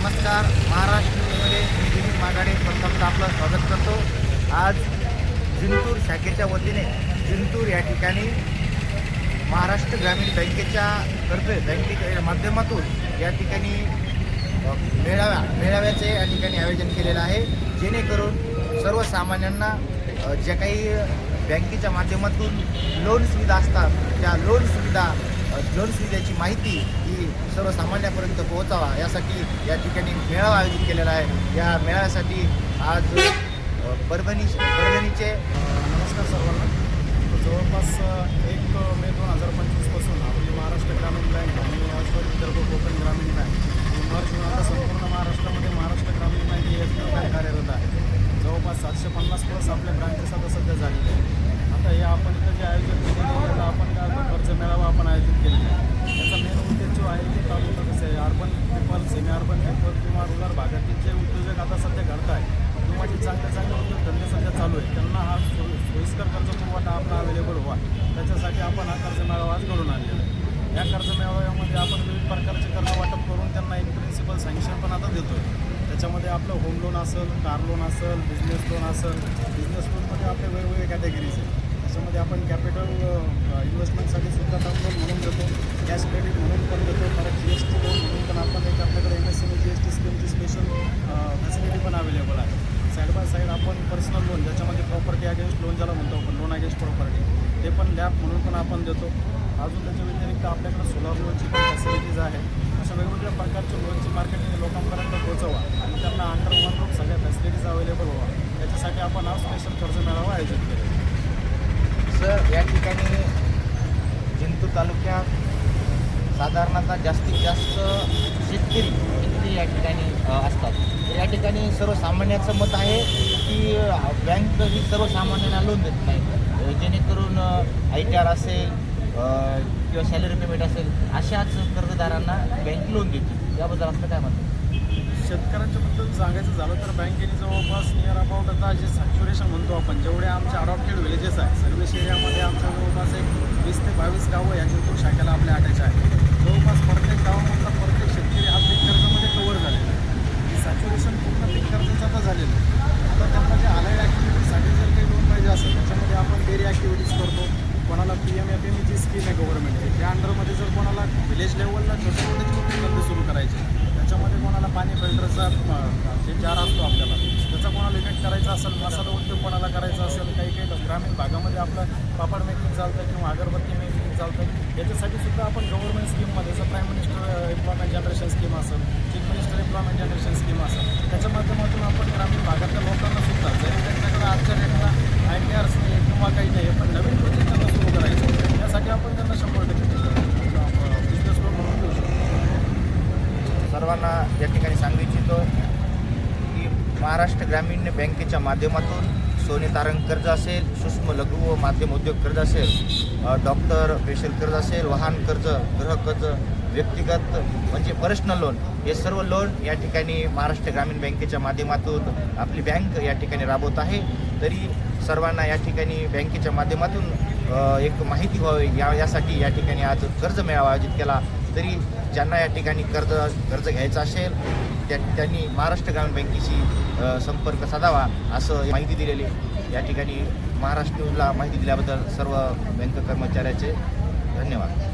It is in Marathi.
नमस्कार महाराष्ट्र न्यूजमध्ये मी दिलीप मागाडे प्रथमतः आपलं स्वागत करतो. आज जिंतूर शाखेच्या वतीने जिंतूर या ठिकाणी महाराष्ट्र ग्रामीण बँकेच्या तर्फे बँकेच्या माध्यमातून या ठिकाणी मेळाव्या मेळाव्याचे या ठिकाणी आयोजन केलेलं आहे. जेणेकरून सर्वसामान्यांना ज्या काही बँकेच्या माध्यमातून लोन सुविधा असतात त्या लोन सुविधा अ, सुविधेची माहिती ही सर्वसामान्यापर्यंत पोहोचावा यासाठी या ठिकाणी मेळावा आयोजित केलेला आहे. या मेळाव्यासाठी आज परभणी परभणीचे नमस्कार सर्वांना. जवळपास एक मे दोन हजार पंचवीसपासून आपली महाराष्ट्र ग्रामीण बँक आणि अश्वर विदर्भ कोकण ग्रामीण बँक ही आता संपूर्ण महाराष्ट्रामध्ये महाराष्ट्र ग्रामीण बँक ही एक बँक कार्यरत आहे. जवळपास सातशे पन्नास प्लस आपल्या ब्रांचेस आता सध्या झालेले आहे आता हे आपण इथं जे आयोजन केलेलं आहे त्याला आपण काय म्हणतो, कर्ज मेळावा आपण आयोजित केलेला आहे याचा मेन उद्देश जो आहे की तालुका कसं आहे urban people semi urban people किंवा रुरल भागातील जे उद्योजक आता सध्या घडत आहे किंवा जे चांगले चांगले उद्योग धंदे सध्या चालू आहेत त्यांना हा सोयी- सोयीस्कर कर्ज पुरवठा आपला अवेलेबल व्हा त्यासाठी आपण हा कर्ज मेळावा आज घडून आणलेला आहे. या कर्ज मेळाव्यामध्ये आपण विविध प्रकारचे कर्ज वाटप करून त्यांना एक प्रिन्सिपल सँक्शन पण आता देतो आहे त्याच्यामध्ये आपलं होम लोन असेल कार लोन असेल बिझनेस लोन असेल बिझनेस लोनमध्ये आपले वेगवेगळे कॅटेगरीज आहेत. त्याच्यामध्ये आपण कॅपिटल इन्व्हेस्टमेंटसाठी सुद्धा टर्म लोन म्हणून देतो कॅश क्रेडिट म्हणून पण देतो परत जी एस टी लोन म्हणून पण आपण एक आपल्याकडे M S M G S T स्कीमची special facility पण अवेलेबल आहे साईड बाय साईड आपण पर्सनल लोन ज्याच्यामध्ये प्रॉपर्टी अगेन्स्ट लोन ज्याला म्हणतो आपण लोन अगेन्स्ट प्रॉपर्टी ते पण लॅब म्हणून पण आपण देतो. अजून त्याच्या व्यतिरिक्त आपल्याकडे सोलार लोनची पण फॅसिलिटीज आहे अशा वेगवेगळ्या प्रकारच्या लोनची मार्केटिंग लोकांपर्यंत पोहोचवा आणि त्यांना अंडर वन रूप सगळ्या फॅसिलिटीज अवेलेबल व्हावा त्याच्यासाठी आपण हा स्पेशल कर्ज मेळावा आयोजित केले सर या ठिकाणी जिंतूर तालुक्यात साधारणतः जास्तीत जास्त शेतकरी शेतकरी या ठिकाणी अ, असतात तर या ठिकाणी सर्वसामान्याचं मत आहे की बँक ही सर्वसामान्यांना लोन देत नाही. जेणेकरून आय टी आर असेल किंवा सॅलरी पेमेंट असेल अशाच कर्जदारांना बँक लोन देते याबद्दल आपलं काय म्हणतं शेतकऱ्यांच्या बद्दल सांगायचं झालं तर बँकेने जवळपास नियर अबाउट आता जे सॅच्युरेशन म्हणतो आपण जेवढे आमचे अडॉप्टेड विलेजेस आहे सर्विस एरियामध्ये आमच्या जवळपास एक वीस ते बावीस गावं या जिंतूर शाखेला आपल्या अटॅच आहे जवळपास प्रत्येक गावामधला प्रत्येक शेतकरी हा पीक कर्जामध्ये कवर झालेला आहे सॅच्युरेशन पूर्ण पीक कर्जाचं आता झालेलं आहे आता त्यांना जे अलाइड ॲक्टिव्हिटीसाठी जर काही लोन पाहिजे असेल त्याच्यामध्ये आपण डेअरी ॲक्टिव्हिटीज करतो कोणाला पी एम एफ एमची स्कीम आहे गव्हर्नमेंटची त्या अंडरमध्ये जर कोणाला विलेज लेवलला छोटे छोटे छोटे धंदे सुरू करायचे त्याच्यामध्ये कोणाला पाणी फिल्टरचा जे जार असतो आपल्याला त्याचा कोणाला इफेक्ट करायचा असेल मसाला उद्योग कोणाला करायचा असेल काही काही ग्रामीण भागामध्ये आपलं पापड मेकिंग चालतं किंवा अगरबत्ती मेकिंग चालतं याच्यासाठी सुद्धा आपण गव्हर्नमेंट स्कीममध्ये जर prime minister employment generation scheme असेल chief minister employment generation scheme असेल त्याच्या माध्यमातून आपण ग्रामीण भागातल्या लोकांना सुद्धा जरी त्यांच्याकडे आजच्या डेटला आय टी आर्स नाही किंवा काही नाही पण नवीन प्रोजेक्ट त्यांना सुरू करायचं त्यासाठी आपण त्यांना शंभर टक्के बिझनेस लोन म्हणून देऊ शकतो सर्वांना या ठिकाणी सांगू इच्छितो की महाराष्ट्र ग्रामीण बँकेच्या माध्यमातून सोने तारण कर्ज असेल सूक्ष्म लघु व माध्यम उद्योग कर्ज असेल डॉक्टर पेशल कर्ज असेल वाहन कर्ज गृह कर्ज व्यक्तिगत म्हणजे पर्सनल लोन हे सर्व लोन या ठिकाणी महाराष्ट्र ग्रामीण बँकेच्या माध्यमातून आपली बँक या ठिकाणी राबवत आहे. तरी सर्वांना या ठिकाणी बँकेच्या माध्यमातून एक माहिती व्हावी या यासाठी या ठिकाणी आज कर्ज मेळावा आयोजित केला. तरी ज्यांना या ठिकाणी कर्ज कर्ज घ्यायचं असेल त्या त्यांनी महाराष्ट्र ग्रामीण बँकेशी संपर्क साधावा असं माहिती दिलेली या ठिकाणी महाराष्ट्र न्यूजला माहिती दिल्याबद्दल सर्व बँक कर्मचाऱ्याचे धन्यवाद.